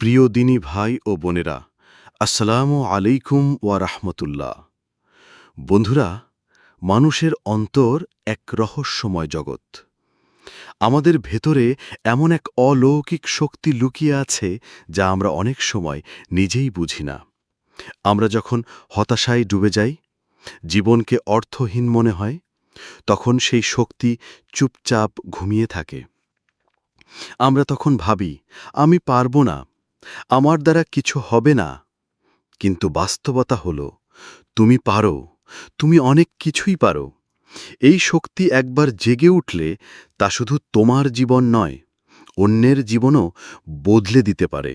প্রিয় দিনী ভাই ও বোনেরা, আসসালামু আলাইকুম ওয়া রাহমাতুল্লাহ। বন্ধুরা, মানুষের অন্তর এক রহস্যময় জগৎ। আমাদের ভেতরে এমন এক অলৌকিক শক্তি লুকিয়ে আছে যা আমরা অনেক সময় নিজেই বুঝি না। আমরা যখন হতাশায় ডুবে যাই, জীবনকে অর্থহীন মনে হয়, তখন সেই শক্তি চুপচাপ ঘুমিয়ে থাকে। আমরা তখন ভাবি, আমি পারব না আমার দ্বারা কিছু হবে না। কিন্তু বাস্তবতা হল, তুমি পারো, তুমি অনেক কিছুই পারো। এই শক্তি একবার জেগে উঠলে তা শুধু তোমার জীবন নয়, অন্যের জীবনও বদলে দিতে পারে।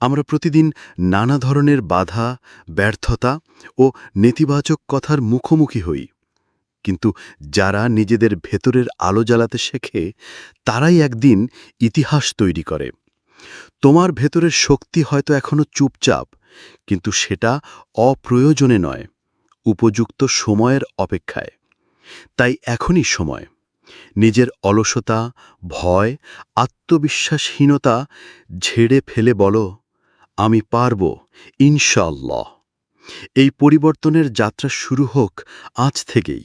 আমরা প্রতিদিন নানা ধরনের বাধা, ব্যর্থতা ও নেতিবাচক কথার মুখোমুখি হই। কিন্তু যারা নিজেদের ভেতরের আলো জ্বালাতে শেখে, তারাই একদিন ইতিহাস তৈরি করে। তোমার ভেতরের শক্তি হয়তো এখনও চুপচাপ, কিন্তু সেটা অপ্রয়োজনে নয়, উপযুক্ত সময়ের অপেক্ষায়। তাই এখনই সময়। নিজের অলসতা, ভয়, আত্মবিশ্বাসহীনতা ঝেড়ে ফেলে বলো, আমি পারব ইনশাল্লাহ এই পরিবর্তনের যাত্রা শুরু হোক আজ থেকেই।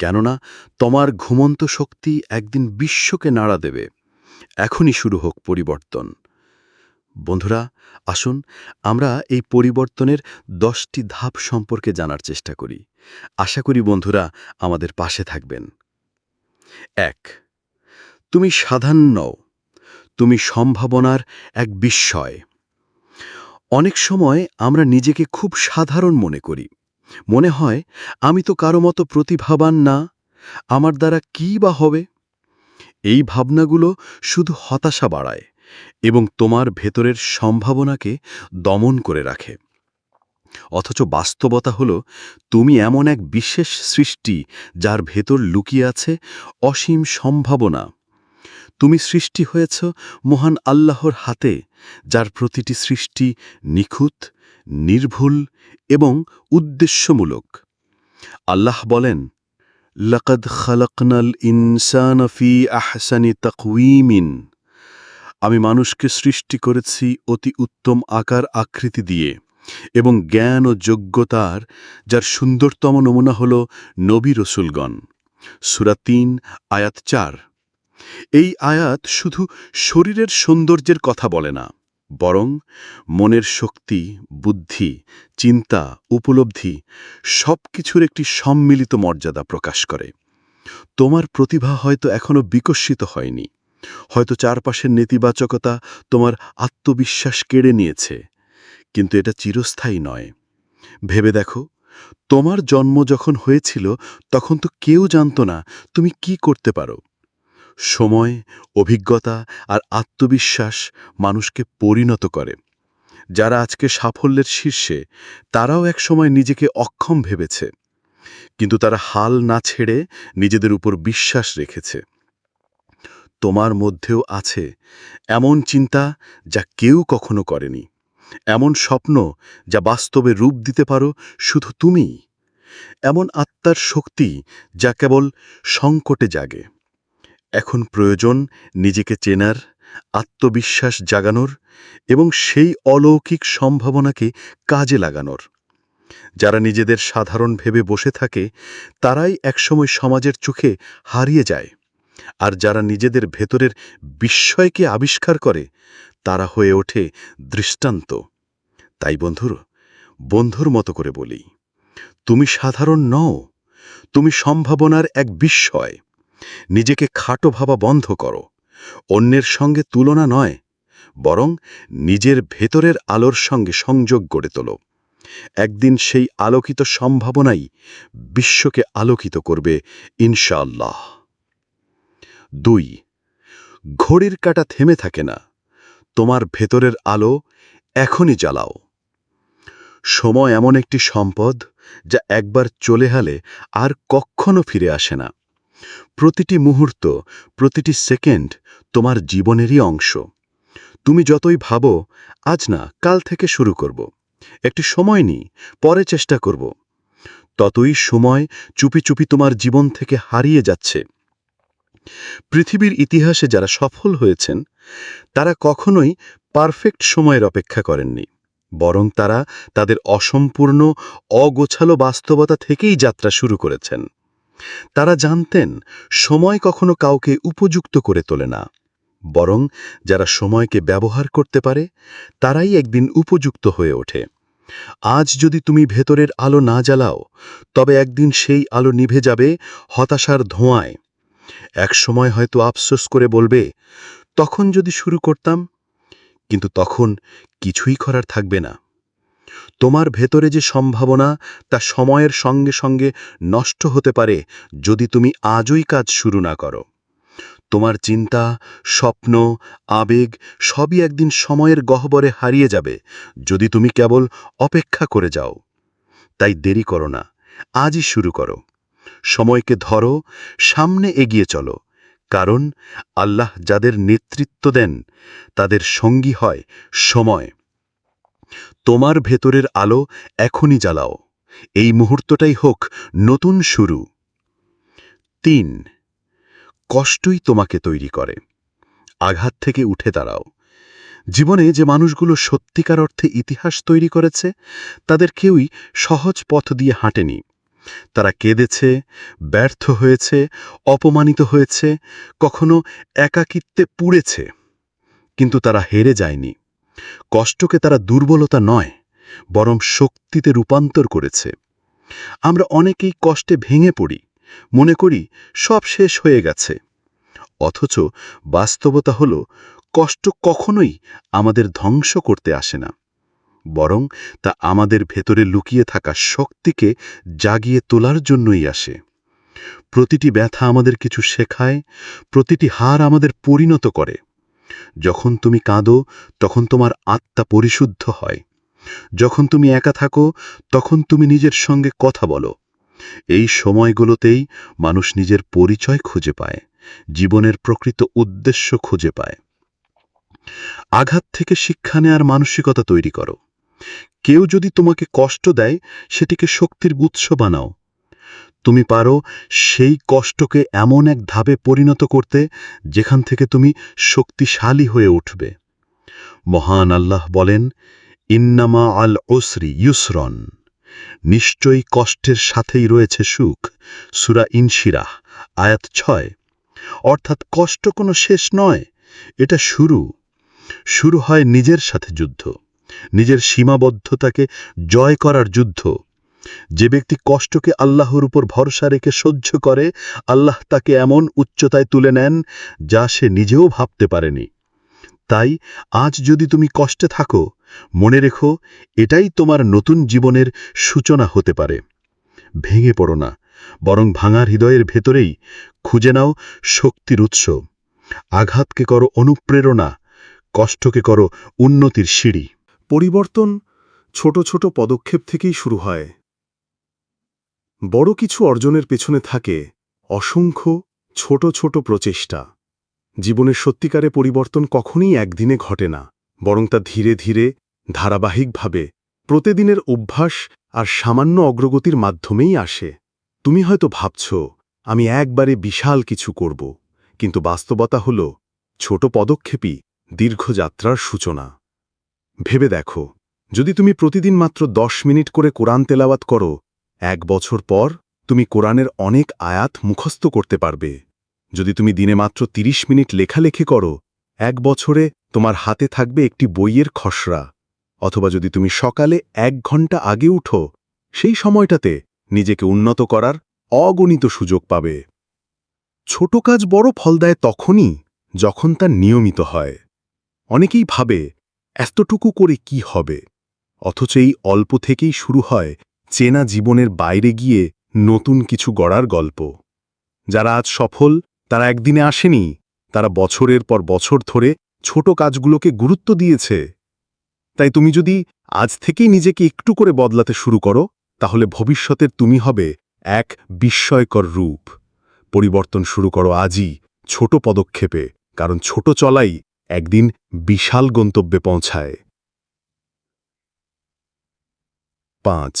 কেননা তোমার ঘুমন্ত শক্তি একদিন বিশ্বকে নাড়া দেবে। এখনই শুরু হোক পরিবর্তন। বন্ধুরা, আসুন আমরা এই পরিবর্তনের দশটি ধাপ সম্পর্কে জানার চেষ্টা করি। আশা করি বন্ধুরা আমাদের পাশে থাকবেন। এক, তুমি সাধারণ নও, তুমি সম্ভাবনার এক বিস্ময়। অনেক সময় আমরা নিজেকে খুব সাধারণ মনে করি। মনে হয়, আমি তো কারও মতো প্রতিভাবান না, আমার দ্বারা কী বা হবে? এই ভাবনাগুলো শুধু হতাশা বাড়ায় এবং তোমার ভেতরের সম্ভাবনাকে দমন করে রাখে। অথচ বাস্তবতা হল, তুমি এমন এক বিশেষ সৃষ্টি যার ভেতর লুকিয়ে আছে অসীম সম্ভাবনা। তুমি সৃষ্টি হয়েছ মহান আল্লাহর হাতে, যার প্রতিটি সৃষ্টি নিখুঁত, নির্ভুল এবং উদ্দেশ্যমূলক। আল্লাহ বলেন লকদ খলকনাল ইনসান ফি আহসানি তকউইমিন আমি মানুষকে সৃষ্টি করেছি অতি উত্তম আকার আকৃতি দিয়ে এবং জ্ঞান ও যোগ্যতার, যার সুন্দরতম নমুনা হল নবী রসুলগণ। সুরা তিন, আয়াত চার। এই আয়াত শুধু শরীরের সৌন্দর্যের কথা বলে না বরং মনের শক্তি, বুদ্ধি, চিন্তা, উপলব্ধি সব কিছুর একটি সম্মিলিত মর্যাদা প্রকাশ করে। তোমার প্রতিভা হয়তো এখনও বিকশিত হয়নি। হয়তো চারপাশের নেতিবাচকতা তোমার আত্মবিশ্বাস কেড়ে নিয়েছে। কিন্তু এটা চিরস্থায়ী নয়। ভেবে দেখো, তোমার জন্ম যখন হয়েছিল, তখন তো কেউ জানত না তুমি কি করতে পারো। সময়, অভিজ্ঞতা আর আত্মবিশ্বাস মানুষকে পরিণত করে। যারা আজকে সাফল্যের শীর্ষে, তারাও একসময় নিজেকে অক্ষম ভেবেছে। কিন্তু তারা হাল না ছেড়ে নিজেদের উপর বিশ্বাস রেখেছে। তোমার মধ্যেও আছে এমন চিন্তা যা কেউ কখনো করেনি। এমন স্বপ্ন যা বাস্তবে রূপ দিতে পারো শুধু তুমি এমন আত্মার শক্তি যা কেবল সংকটে জাগে। এখন প্রয়োজন নিজেকে চেনার, আত্মবিশ্বাস জাগানোর এবং সেই অলৌকিক সম্ভাবনাকে কাজে লাগানোর। যারা নিজেদের সাধারণ ভেবে বসে থাকে, তারাই একসময় সমাজের চোখে হারিয়ে যায়। আর যারা নিজেদের ভেতরের বিস্ময়কে আবিষ্কার করে, তারা হয়ে ওঠে দৃষ্টান্ত। তাই বন্ধুর বন্ধুর মতো করে বলি, তুমি সাধারণ নও, তুমি সম্ভাবনার এক বিস্ময়। নিজেকে খাটো ভাবা বন্ধ করো। অন্যের সঙ্গে তুলনা নয়, বরং নিজের ভেতরের আলোর সঙ্গে সংযোগ গড়ে তোলো। একদিন সেই আলোকিত সম্ভাবনাই বিশ্বকে আলোকিত করবে, ইনশাআল্লাহ। দুই, ঘড়ির কাটা থেমে থাকে না। তোমার ভেতরের আলো এখনই জ্বালাও। সময় এমন একটি সম্পদ যা একবার চলে হালে আর কখনো ফিরে আসে না। প্রতিটি মুহূর্ত, প্রতিটি সেকেন্ড তোমার জীবনেরই অংশ। তুমি যতই ভাবো, আজ না, কাল থেকে শুরু করব। একটি সময় নিই, পরে চেষ্টা করব। ততই সময় চুপি চুপি তোমার জীবন থেকে হারিয়ে যাচ্ছে। পৃথিবীর ইতিহাসে যারা সফল হয়েছেন, তারা কখনোই পারফেক্ট সময়ের অপেক্ষা করেননি। বরং তারা তাদের অসম্পূর্ণ, অগোছালো বাস্তবতা থেকেই যাত্রা শুরু করেছেন। তারা জানতেন, সময় কখনো কাউকে উপযুক্ত করে তোলে না। বরং যারা সময়কে ব্যবহার করতে পারে, তারাই একদিন উপযুক্ত হয়ে ওঠে। আজ যদি তুমি ভেতরের আলো না জ্বালাও, তবে একদিন সেই আলো নিভে যাবে হতাশার ধোঁয়ায়। এক সময় হয়তো আফসোস করে বলবে, তখন যদি শুরু করতাম, কিন্তু তখন কিছুই করার থাকবে না। তোমার ভেতরে যে সম্ভাবনা, তা সময়ের সঙ্গে সঙ্গে নষ্ট হতে পারে যদি তুমি আজই কাজ শুরু না করো। তোমার চিন্তা, স্বপ্ন, আবেগ সবই একদিন সময়ের গহ্বরে হারিয়ে যাবে যদি তুমি কেবল অপেক্ষা করে যাও। তাই দেরি করো না, আজই শুরু করো। সময়কে ধরো, সামনে এগিয়ে চলো, কারণ আল্লাহ যাদের নেতৃত্ব দেন, তাদের সঙ্গী হয় সময়। তোমার ভেতরের আলো এখনই জ্বালাও। এই মুহূর্তটাই হোক নতুন শুরু। তিন, কষ্টই তোমাকে তৈরি করে। আঘাত থেকে উঠে দাঁড়াও। জীবনে যে মানুষগুলো সত্যিকার অর্থে ইতিহাস তৈরি করেছে, তাদের কেউই সহজ পথ দিয়ে হাঁটেনি। তারা কেঁদেছে, ব্যর্থ হয়েছে, অপমানিত হয়েছে, কখনো একাকিত্বে পুড়েছে। কিন্তু তারা হেরে যায়নি। কষ্টকে তারা দুর্বলতা নয়, বরং শক্তিতে রূপান্তর করেছে। আমরা অনেকেই কষ্টে ভেঙে পড়ি, মনে করি সব শেষ হয়ে গেছে। অথচ বাস্তবতা হল, কষ্ট কখনোই আমাদের ধ্বংস করতে আসে না, বরং তা আমাদের ভেতরে লুকিয়ে থাকা শক্তিকে জাগিয়ে তোলার জন্যই আসে। প্রতিটি ব্যথা আমাদের কিছু শেখায়, প্রতিটি হার আমাদের পরিণত করে। যখন তুমি কাঁদো, তখন তোমার আত্মা পরিশুদ্ধ হয়। যখন তুমি একা থাকো, তখন তুমি নিজের সঙ্গে কথা বলো। এই সময়গুলোতেই মানুষ নিজের পরিচয় খুঁজে পায়, জীবনের প্রকৃত উদ্দেশ্য খুঁজে পায়। আঘাত থেকে শিক্ষা নেয়ার মানসিকতা তৈরি করো। কেউ যদি তোমাকে কষ্ট দেয়, সেটিকে শক্তির উৎস বানাও। তুমি পারো সেই কষ্টকে এমন এক ধাপে পরিণত করতে যেখান থেকে তুমি শক্তিশালী হয়ে উঠবে। মহান আল্লাহ বলেন, ইন্নামা আল ওসরি ইউসরন। নিশ্চয়ই কষ্টের সাথেই রয়েছে সুখ। সুরা ইনশিরাহ, আয়াত ছয়। অর্থাৎ কষ্ট কোনো শেষ নয়, এটা শুরু। শুরু হয় নিজের সাথে যুদ্ধ, নিজের সীমাবদ্ধতাকে জয় করার যুদ্ধ। যে ব্যক্তি কষ্টকে আল্লাহর উপর ভরসা রেখে সহ্য করে, আল্লাহ তাকে এমন উচ্চতায় তুলে নেন যা সে নিজেও ভাবতে পারেনি। তাই আজ যদি তুমি কষ্টে থাকো, মনে রেখো এটাই তোমার নতুন জীবনের সূচনা হতে পারে। ভেঙে পড়ো না, বরং ভাঙার হৃদয়ের ভেতরেই খুঁজে নাও শক্তির উৎস। আঘাতকে করো অনুপ্রেরণা, কষ্টকে করো উন্নতির সিঁড়ি। পরিবর্তন ছোট ছোট পদক্ষেপ থেকেই শুরু হয়। বড় কিছু অর্জনের পেছনে থাকে অসংখ্য ছোট ছোট প্রচেষ্টা। জীবনের সত্যিকারে পরিবর্তন কখনই একদিনে ঘটে না, বরং তা ধীরে ধীরে, ধারাবাহিকভাবে, প্রতিদিনের অভ্যাস আর সামান্য অগ্রগতির মাধ্যমেই আসে। তুমি হয়তো ভাবছ, আমি একবারে বিশাল কিছু করব কিন্তু বাস্তবতা হল, ছোট পদক্ষেপই দীর্ঘযাত্রার সূচনা। ভেবে দেখো, যদি তুমি প্রতিদিন মাত্র দশ মিনিট করে কোরআন তেলাওয়াত করো এক বছর পর তুমি কোরআনের অনেক আয়াত মুখস্থ করতে পারবে। যদি তুমি দিনে মাত্র ৩০ মিনিট লেখালেখি করো, এক বছরে তোমার হাতে থাকবে একটি বইয়ের খসড়া। অথবা যদি তুমি সকালে এক ঘণ্টা আগে উঠো, সেই সময়টাতে নিজেকে উন্নত করার অগণিত সুযোগ পাবে। ছোট কাজ বড় ফল দেয় তখনই যখন তা নিয়মিত হয়। অনেকেই ভাবে, এতটুকু করে কি হবে? অথচ এই অল্প থেকেই শুরু হয় চেনা জীবনের বাইরে গিয়ে নতুন কিছু গড়ার গল্প। যারা আজ সফল, তারা একদিনে আসেনি, তারা বছরের পর বছর ধরে ছোট কাজগুলোকে গুরুত্ব দিয়েছে। তাই তুমি যদি আজ থেকেই নিজেকে একটু করে বদলাতে শুরু করো, তাহলে ভবিষ্যতের তুমি হবে এক বিস্ময়কর রূপ। পরিবর্তন শুরু করো আজই ছোট পদক্ষেপে, কারণ ছোট চলাই একদিন বিশাল গন্তব্যে পৌঁছায়। পাঁচ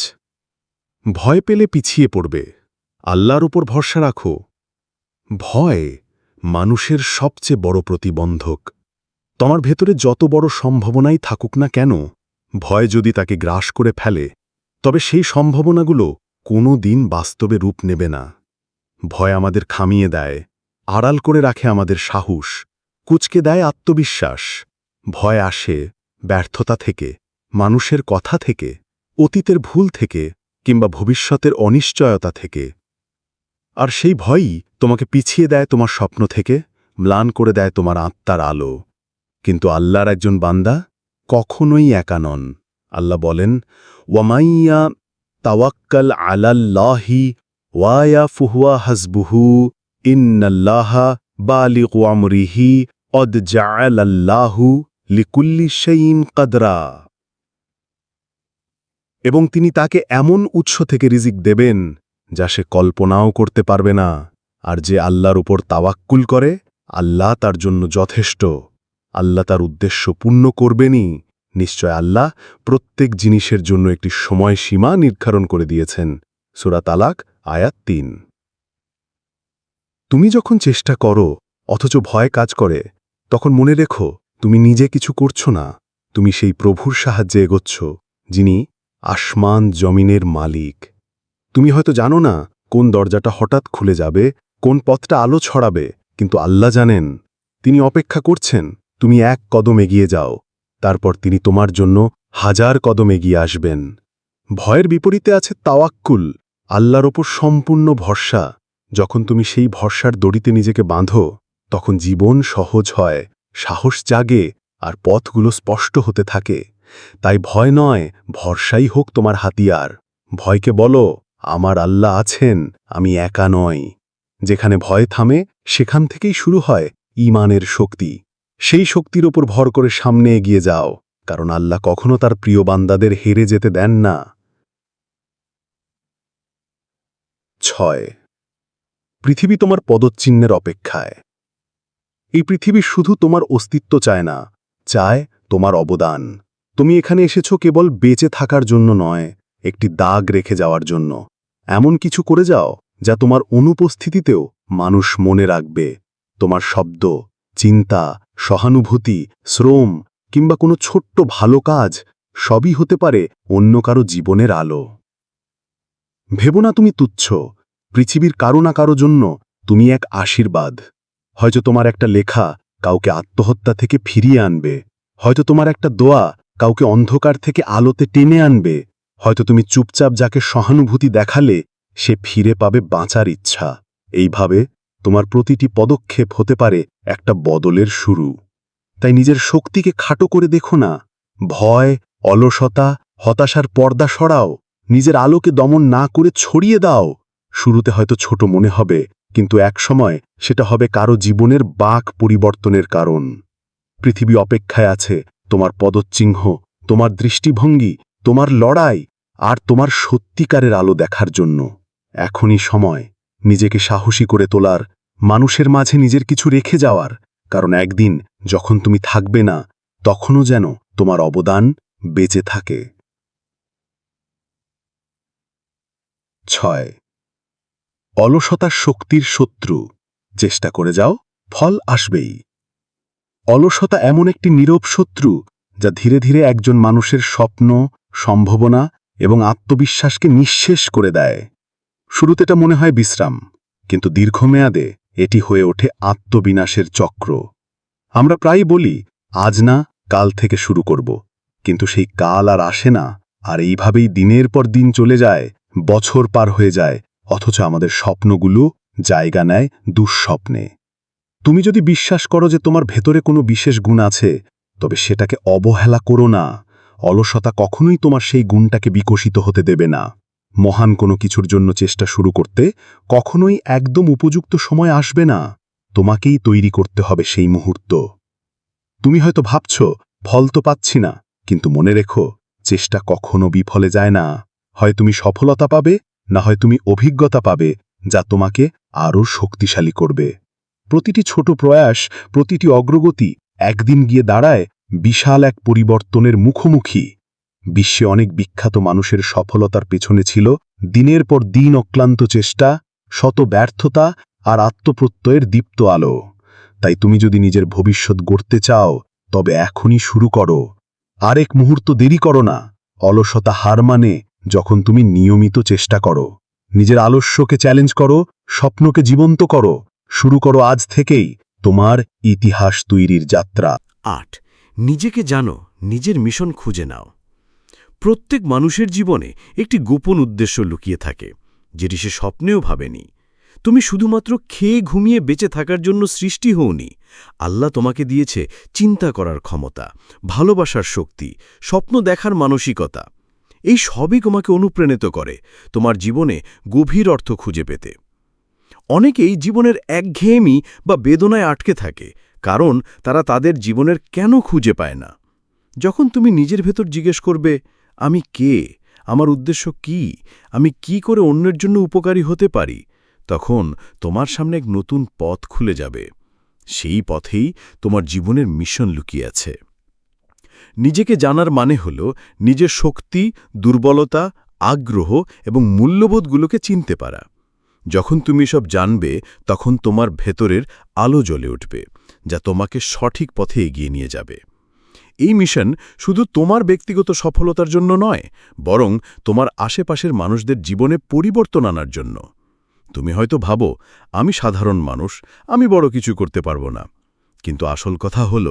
ভয় পেলে পিছিয়ে পড়বে। আল্লাহর উপর ভরসা রাখো। ভয় মানুষের সবচেয়ে বড় প্রতিবন্ধক। তোমার ভেতরে যত বড় সম্ভাবনাই থাকুক না কেন, ভয় যদি তাকে গ্রাস করে ফেলে, তবে সেই সম্ভাবনাগুলো কোনো দিন বাস্তবে রূপ নেবে না। ভয় আমাদের খামিয়ে দেয়, আড়াল করে রাখে আমাদের সাহস, কুচকে দেয় আত্মবিশ্বাস। ভয় আসে ব্যর্থতা থেকে, মানুষের কথা থেকে, অতীতের ভুল থেকে কিংবা ভবিষ্যতের অনিশ্চয়তা থেকে। আর সেই ভয়ই তোমাকে পিছিয়ে দেয় তোমার স্বপ্ন থেকে, ম্লান করে দেয় তোমার আত্মার আলো। কিন্তু আল্লাহর একজন বান্দা কখনোই একা নন। আল্লাহ বলেন, ওয়ামাইয়া তাওয়াক্কাল আলাল্লাহি ওয়ায়া ফুহুয়া হাসবুহু, ইন্নাল্লাহা বালিক আমরিহি, অদ জাআলাল্লাহু লিকুল্লি শাইইন কদরা। এবং তিনি তাকে এমন উৎস থেকে রিজিক দেবেন, যা সে কল্পনাও করতে পারবে না, আর যে আল্লাহর উপর তাওয়াক্কুল করে, আল্লাহ তার জন্য যথেষ্ট। আল্লাহ তার উদ্দেশ্য পূর্ণ করবেনই। নিশ্চয় আল্লাহ প্রত্যেক জিনিসের জন্য একটি সময়সীমা নির্ধারণ করে দিয়েছেন। সুরা তালাক, আয়াত তিন। তুমি যখন চেষ্টা করো, অথচ ভয় কাজ করে, তখন মনে রেখো, তুমি নিজে কিছু করছ না। তুমি সেই প্রভুর সাহায্যে এগোচ্ছ, যিনি আসমান জমিনের মালিক। তুমি হয়তো জানো না কোন দরজাটা হঠাৎ খুলে যাবে, কোন পথটা আলো ছড়াবে, কিন্তু আল্লাহ জানেন, তিনি অপেক্ষা করছেন, তুমি এক কদম এগিয়ে যাও, তারপর তিনি তোমার জন্য হাজার কদম এগিয়ে আসবেন। ভয়ের বিপরীতে আছে তাওয়াক্কুল, আল্লাহর ওপর সম্পূর্ণ ভরসা। যখন তুমি সেই ভরসার দড়িতে নিজেকে বাঁধো, তখন জীবন সহজ হয়, সাহস জাগে, আর পথগুলো স্পষ্ট হতে থাকে। তাই ভয় নয়, ভরসাই হোক তোমার হাতিয়ার। ভয়কে বলো, আমার আল্লাহ আছেন, আমি একা নই। যেখানে ভয় থামে, সেখান থেকেই শুরু হয় ঈমানের শক্তি। সেই শক্তির ওপর ভর করে সামনে এগিয়ে যাও, কারণ আল্লাহ কখনো তার প্রিয় বান্দাদের হেরে যেতে দেন না। ছয়। পৃথিবী তোমার পদচিহ্নের অপেক্ষায়। এই পৃথিবী শুধু তোমার অস্তিত্ব চায় না, চায় তোমার অবদান। তুমি এখানে এসেছ কেবল বেঁচে থাকার জন্য নয়, একটি দাগ রেখে যাওয়ার জন্য। এমন কিছু করে যাও, যা তোমার অনুপস্থিতিতেও মানুষ মনে রাখবে। তোমার শব্দ, চিন্তা, সহানুভূতি, শ্রম, কিংবা কোনো ছোট্ট ভালো কাজ, সবই হতে পারে অন্য কারও জীবনের আলো। ভেবো না তুমি তুচ্ছ, পৃথিবীর কারও না কারও জন্য তুমি এক আশীর্বাদ। হয়তো তোমার একটা লেখা কাউকে আত্মহত্যা থেকে ফিরিয়ে আনবে। হয়তো তোমার একটা দোয়া কাউকে অন্ধকার থেকে আলোতে টেনে আনবে, হয়তো তুমি চুপচাপ যাকে সহানুভূতি দেখালে, সে ফিরে পাবে বাঁচার ইচ্ছা। এইভাবে তোমার প্রতিটি পদক্ষেপ হতে পারে একটা বদলের শুরু। তাই নিজের শক্তিকে খাটো করে দেখো না। ভয়, অলসতা, হতাশার পর্দা সরাও। নিজের আলোকে দমন না করে ছড়িয়ে দাও। শুরুতে হয়তো ছোট মনে হবে, কিন্তু একসময় সেটা হবে কারও জীবনের বাক পরিবর্তনের কারণ। পৃথিবী অপেক্ষায় আছে তোমার পদচিহ্ন, তোমার দৃষ্টিভঙ্গি, তোমার লড়াই আর তোমার সত্যিকারের আলো দেখার জন্য। এখনই সময়, নিজেকে সাহসী করে তোলার, মানুষের মাঝে নিজের কিছু রেখে যাওয়ার, কারণ একদিন যখন তুমি থাকবে না, তখনও যেন তোমার অবদান বেঁচে থাকে। ছয় অলসতা শক্তির শত্রু, চেষ্টা করে যাও, ফল আসবেই। অলসতা এমন একটি নীরব শত্রু যা ধীরে ধীরে একজন মানুষের স্বপ্ন, সম্ভাবনা এবং আত্মবিশ্বাসকে নিঃশেষ করে দেয়। শুরুতে এটা মনে হয় বিশ্রাম, কিন্তু দীর্ঘমেয়াদে এটি হয়ে ওঠে আত্মবিনাশের চক্র। আমরা প্রায় বলি, আজ না, কাল থেকে শুরু করব। কিন্তু সেই কাল আর আসে না, আর এইভাবেই দিনের পর দিন চলে যায়, বছর পার হয়ে যায়, অথচ আমাদের স্বপ্নগুলো জায়গা নেয় দুঃস্বপ্নে। তুমি যদি বিশ্বাস করো যে তোমার ভেতরে কোনো বিশেষ গুণ আছে, তবে সেটাকে অবহেলা করো না। অলসতা কখনোই তোমার সেই গুণটাকে বিকশিত হতে দেবে না। মহান কোনো কিছুর জন্য চেষ্টা শুরু করতে কখনোই একদম উপযুক্ত সময় আসবে না। তোমাকেই তৈরি করতে হবে সেই মুহূর্ত। তুমি হয়তো ভাবছ, ফল তো পাচ্ছি না, কিন্তু মনে রেখো, চেষ্টা কখনো বিফলে যায় না। হয় তুমি সফলতা পাবে, না হয় তুমি অভিজ্ঞতা পাবে, যা তোমাকে আরও শক্তিশালী করবে। প্রতিটি ছোট প্রয়াস, প্রতিটি অগ্রগতি একদিন গিয়ে দাঁড়ায় বিশাল এক পরিবর্তনের মুখোমুখি। বিশ্বে অনেক বিখ্যাত মানুষের সফলতার পেছনে ছিল দিনের পর দিন অক্লান্ত চেষ্টা, শত ব্যর্থতা আর আত্মপ্রত্যয়ের দীপ্ত আলো। তাই তুমি যদি নিজের ভবিষ্যৎ গড়তে চাও, তবে এখনই শুরু করো। আরেক মুহূর্ত দেরি করো না। অলসতা হার মানে যখন তুমি নিয়মিত চেষ্টা করো। নিজের আলস্যকে চ্যালেঞ্জ করো, স্বপ্নকে জীবন্ত করো। শুরু করো আজ থেকেই তোমার ইতিহাস তৈরির যাত্রা। আট। নিজেকে জানো, নিজের মিশন খুঁজে নাও। প্রত্যেক মানুষের জীবনে একটি গোপন উদ্দেশ্য লুকিয়ে থাকে, যেটি সে স্বপ্নেও ভাবেনি। তুমি শুধুমাত্র খেয়ে ঘুমিয়ে বেঁচে থাকার জন্য সৃষ্টি হওনি। আল্লাহ তোমাকে দিয়েছে চিন্তা করার ক্ষমতা, ভালোবাসার শক্তি, স্বপ্ন দেখার মানসিকতা। এই সবই তোমাকে অনুপ্রাণিত করে তোমার জীবনে গভীর অর্থ খুঁজে পেতে। অনেকেই জীবনের একঘেয়েমি বা বেদনায় আটকে থাকে, কারণ তারা তাদের জীবনের কেন খুঁজে পায় না? যখন তুমি নিজের ভেতর জিজ্ঞেস করবে, আমি কে? আমার উদ্দেশ্য কি? আমি কি করে অন্যের জন্য উপকারী হতে পারি? তখন তোমার সামনে এক নতুন পথ খুলে যাবে। সেই পথেই তোমার জীবনের মিশন লুকিয়ে আছে। নিজেকে জানার মানে হল নিজের শক্তি, দুর্বলতা, আগ্রহ এবং মূল্যবোধগুলোকে চিনতে পারা। যখন তুমি সব জানবে, তখন তোমার ভেতরের আলো জ্বলে উঠবে, যা তোমাকে সঠিক পথে এগিয়ে নিয়ে যাবে। এই মিশন শুধু তোমার ব্যক্তিগত সফলতার জন্য নয়, বরং তোমার আশেপাশের মানুষদের জীবনে পরিবর্তন আনার জন্য। তুমি হয়তো ভাবো, আমি সাধারণ মানুষ, আমি বড় কিছু করতে পারব না। কিন্তু আসল কথা হল,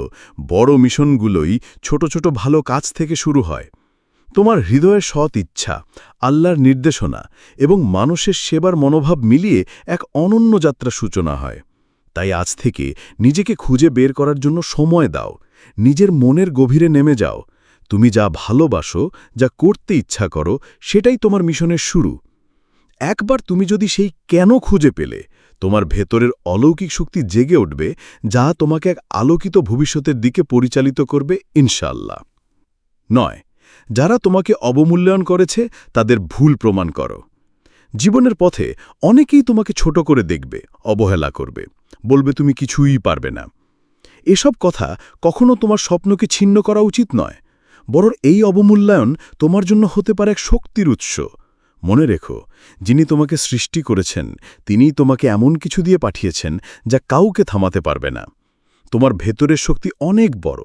বড় মিশনগুলোই ছোট ছোট ভালো কাজ থেকে শুরু হয়। তোমার হৃদয়ের সৎ ইচ্ছা, আল্লাহর নির্দেশনা এবং মানুষের সেবার মনোভাব মিলিয়ে এক অনন্য যাত্রা সূচনা হয়। তাই আজ থেকে নিজেকে খুঁজে বের করার জন্য সময় দাও, নিজের মনের গভীরে নেমে যাও। তুমি যা ভালোবাসো, যা করতে ইচ্ছা করো, সেটাই তোমার মিশনের শুরু। একবার তুমি যদি সেই কেন খুঁজে পেলে, তোমার ভেতরের অলৌকিক শক্তি জেগে উঠবে, যা তোমাকে এক আলোকিত ভবিষ্যতের দিকে পরিচালিত করবে ইনশাল্লাহ নয় যারা তোমাকে অবমূল্যায়ন করেছে, তাদের ভুল প্রমাণ করো। জীবনের পথে অনেকেই তোমাকে ছোট করে দেখবে, অবহেলা করবে, বলবে তুমি কিছুই পারবে না। এসব কথা কখনো তোমার স্বপ্নকে ছিন্ন করা উচিত নয়, বরং এই অবমূল্যায়ন তোমার জন্য হতে পারে এক শক্তির উৎস। মনে রেখো, যিনি তোমাকে সৃষ্টি করেছেন, তিনিই তোমাকে এমন কিছু দিয়ে পাঠিয়েছেন, যা কাউকে থামাতে পারবে না। তোমার ভেতরের শক্তি অনেক বড়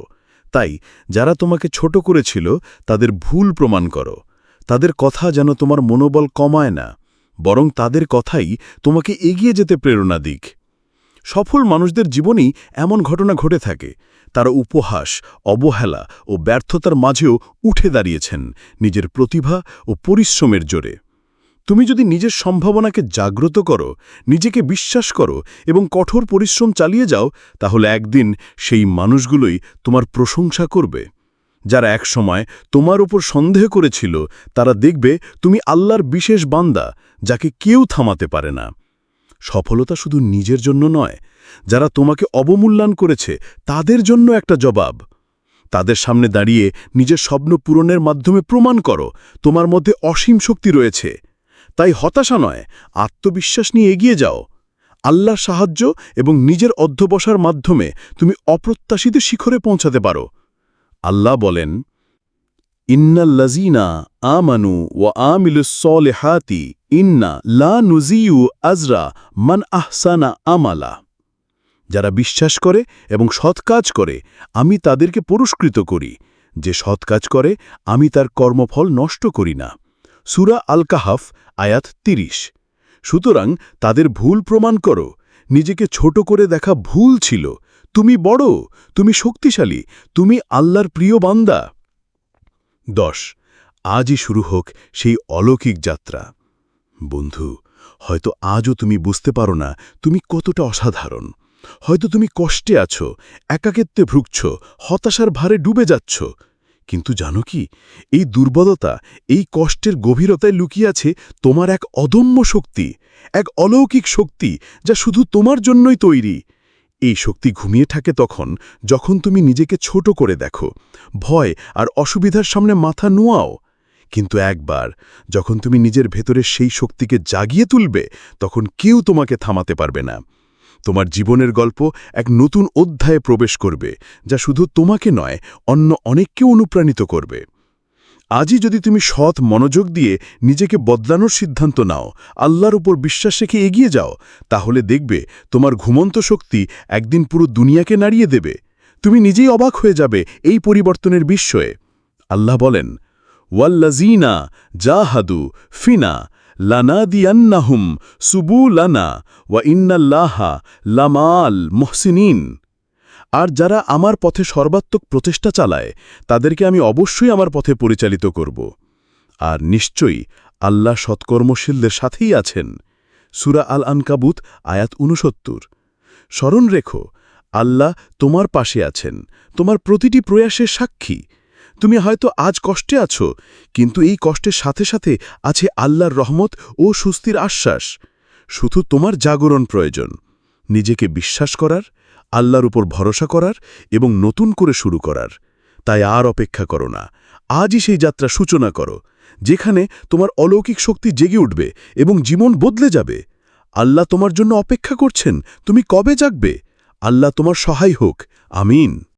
তাই যারা তোমাকে ছোট করেছিল, তাদের ভুল প্রমাণ করো। তাদের কথা যেন তোমার মনোবল কমায় না, বরং তাদের কথাই তোমাকে এগিয়ে যেতে প্রেরণা দিক। সফল মানুষদের জীবনেই এমন ঘটনা ঘটে থাকে। তারা উপহাস, অবহেলা ও ব্যর্থতার মাঝেও উঠে দাঁড়িয়েছেন নিজের প্রতিভা ও পরিশ্রমের জোরে। তুমি যদি নিজের সম্ভাবনাকে জাগ্রত করো, নিজেকে বিশ্বাস করো এবং কঠোর পরিশ্রম চালিয়ে যাও, তাহলে একদিন সেই মানুষগুলোই তোমার প্রশংসা করবে। যারা একসময় তোমার উপর সন্দেহ করেছিল, তারা দেখবে তুমি আল্লাহর বিশেষ বান্দা, যাকে কেউ থামাতে পারে না। সফলতা শুধু নিজের জন্য নয়, যারা তোমাকে অবমূল্যায়ন করেছে, তাদের জন্য একটা জবাব। তাদের সামনে দাঁড়িয়ে নিজের স্বপ্ন পূরণের মাধ্যমে প্রমাণ করো, তোমার মধ্যে অসীম শক্তি রয়েছে। তাই হতাশা নয়, আত্মবিশ্বাস নিয়ে এগিয়ে যাও। আল্লাহর সাহায্য এবং নিজের অধ্যবসার মাধ্যমে তুমি অপ্রত্যাশিত শিখরে পৌঁছাতে পারো। আল্লাহ বলেন ইন্নাল্লাজিনা আমানু ও আমিলুসলেহাতি ইন্না লা আজরা মান আহসানা আমালা। যারা বিশ্বাস করে এবং সৎ কাজ করে, আমি তাদেরকে পুরস্কৃত করি। যে সৎ কাজ করে, আমি তার কর্মফল নষ্ট করি না। সুরা আল কাহাফ আয়াত তিরিশ। সুতরাং তাদের ভুল প্রমাণ করো। নিজেকে ছোট করে দেখা ভুল ছিল। তুমি বড়, তুমি শক্তিশালী, তুমি আল্লাহর প্রিয় বান্দা। দশ। আজই শুরু হোক সেই অলৌকিক যাত্রা। বন্ধু, হয়তো আজও তুমি বুঝতে পারো না তুমি কতটা অসাধারণ। হয়তো তুমি কষ্টে আছো, একাকিত্বে ভুগছ, হতাশার ভারে ডুবে যাচ্ছ। কিন্তু জানো কি, এই দুর্বলতা, এই কষ্টের গভীরতায় লুকিয়ে আছে তোমার এক অদম্য শক্তি, এক অলৌকিক শক্তি যা শুধু তোমার জন্যই তৈরি। এই শক্তি ঘুমিয়ে থাকে তখন যখন তুমি নিজেকে ছোট করে দেখো, ভয় আর অসুবিধার সামনে মাথা নোয়াও। কিন্তু একবার যখন তুমি নিজের ভেতরে সেই শক্তিকে জাগিয়ে তুলবে, তখন কেউ তোমাকে থামাতে পারবে না। তোমার জীবনের গল্প এক নতুন অধ্যায়ে প্রবেশ করবে, যা শুধু তোমাকে নয়, অন্য অনেককে অনুপ্রাণিত করবে। আজই যদি তুমি সৎ মনোযোগ দিয়ে নিজেকে বদলানোর সিদ্ধান্ত নাও, আল্লাহর উপর বিশ্বাস রেখে এগিয়ে যাও, তাহলে দেখবে তোমার ঘুমন্ত শক্তি একদিন পুরো দুনিয়াকে নাড়িয়ে দেবে। তুমি নিজেই অবাক হয়ে যাবে এই পরিবর্তনের বিস্ময়ে। আল্লাহ বলেন ওয়াল্লাজিনা জাহাদু ফিনা লানাদিয়ান্নাহুম সুবু লানা ওয়া ইন্নাল্লাহা লামাল মুহসিনিন। আর যারা আমার পথে সর্বাত্মক প্রচেষ্টা চালায়, তাদেরকে আমি অবশ্যই আমার পথে পরিচালিত করব। আর নিশ্চয়ই আল্লাহ সৎকর্মশীলদের সাথেই আছেন। সুরা আল আনকাবুত আয়াত উনসত্তর স্মরণ রেখো, আল্লাহ তোমার পাশে আছেন, তোমার প্রতিটি প্রয়াসের সাক্ষী। তুমি হয়তো আজ কষ্টে আছো, কিন্তু এই কষ্টের সাথে সাথে আছে আল্লাহর রহমত ও সুস্থির আশ্বাস। শুধু তোমার জাগরণ প্রয়োজন, নিজেকে বিশ্বাস করার, আল্লাহর উপর ভরসা করার এবং নতুন করে শুরু করার। তাই আর অপেক্ষা করো না, আজই সেই যাত্রা সূচনা করো, যেখানে তোমার অলৌকিক শক্তি জেগে উঠবে এবং জীবন বদলে যাবে। আল্লাহ তোমার জন্য অপেক্ষা করছেন, তুমি কবে জাগবে? আল্লাহ তোমার সহায় হোক, আমিন।